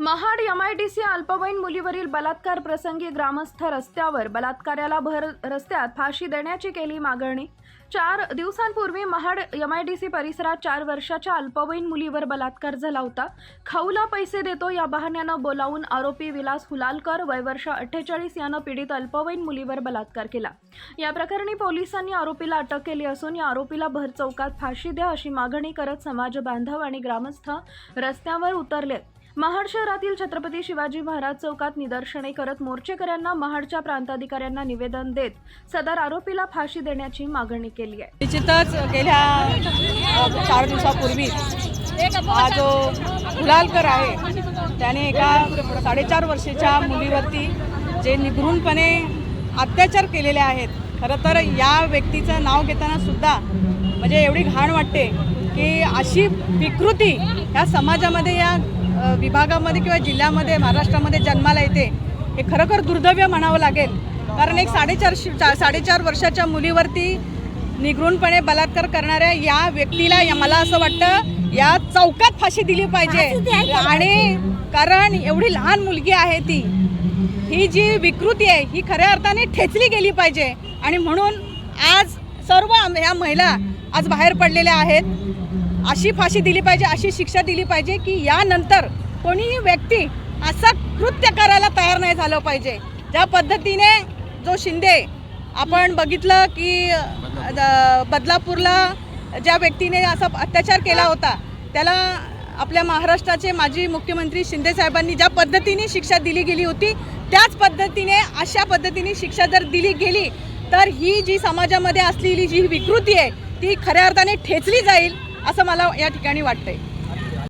Mahad MIDC अल्पवयीन मुलीवरील बलात्कार प्रसंगी ग्रामस्थ रस्त्यावर बलात्काराला भर रस्त्यात फाशी देण्याची केली मागणी. चार दिवसांपूर्वी महाड एमआयडीसी परिसरात चार वर्षाच्या अल्पवयीन मुलीवर बलात्कार झाला होता. खाऊला पैसे देतो या बहाण्यानं बोलावून आरोपी विलास हुलालकर वय वर्ष अठ्ठेचाळीस यानं पीडित अल्पवयीन मुलीवर बलात्कार केला. या प्रकरणी पोलिसांनी आरोपीला अटक केली असून या आरोपीला भर चौकात फाशी द्या अशी मागणी करत समाज बांधव आणि ग्रामस्थ रस्त्यावर उतरलेत. महाड शहरातील छत्रपती शिवाजी महाराज चौकात निदर्शने करत मोर्चेकऱ्यांना महाडच्या प्रांताधिकाऱ्यांना निवेदन देत सदर आरोपीला फाशी देण्याची मागणी केली आहे. निश्चितच गेल्या चार दिवसापूर्वी हा जो गुलालकर आहे त्याने एका साडेचार वर्षाच्या मुलीवरती जे निगृणपणे अत्याचार केलेले आहेत खरं तर या व्यक्तीचं नाव घेताना सुद्धा म्हणजे एवढी घाण वाटते की अशी विकृती या समाजामध्ये या विभागामध्ये किंवा जिल्ह्यामध्ये महाराष्ट्रामध्ये जन्माला येते हे खरोखर दुर्दैव्य म्हणावं लागेल. कारण एक साडेचार चा- साडेचार वर्षाच्या मुलीवरती निगृणपणे बलात्कार करणाऱ्या या व्यक्तीला या- मला असं वाटतं या चौकात फाशी दिली पाहिजे. आणि कारण एवढी लहान मुलगी आहे ती ही जी विकृती आहे ही खऱ्या अर्थाने ठेचली गेली पाहिजे. आणि म्हणून आज सर्व ह्या महिला आज बाहेर पडलेल्या आहेत. अशी फाशी दिली पाहिजे अशी शिक्षा दिली पाहिजे की यानंतर कोणीही व्यक्ती असं कृत्य करायला तयार नाही झालं पाहिजे. ज्या पद्धतीने जो शिंदे आपण बघितलं की द- बदलापूरला ज्या व्यक्तीने असा अत्याचार केला होता त्याला आपल्या महाराष्ट्राचे माजी मुख्यमंत्री शिंदे साहेबांनी ज्या पद्धतीने शिक्षा दिली गेली होती त्याच पद्धतीने अशा पद्धतीने शिक्षा जर दिली गेली तर ही जी समाजामध्ये असलेली जी विकृती आहे ती खऱ्या अर्थाने ठेचली जाईल. असं मला या ठिकाणी वाटतंय.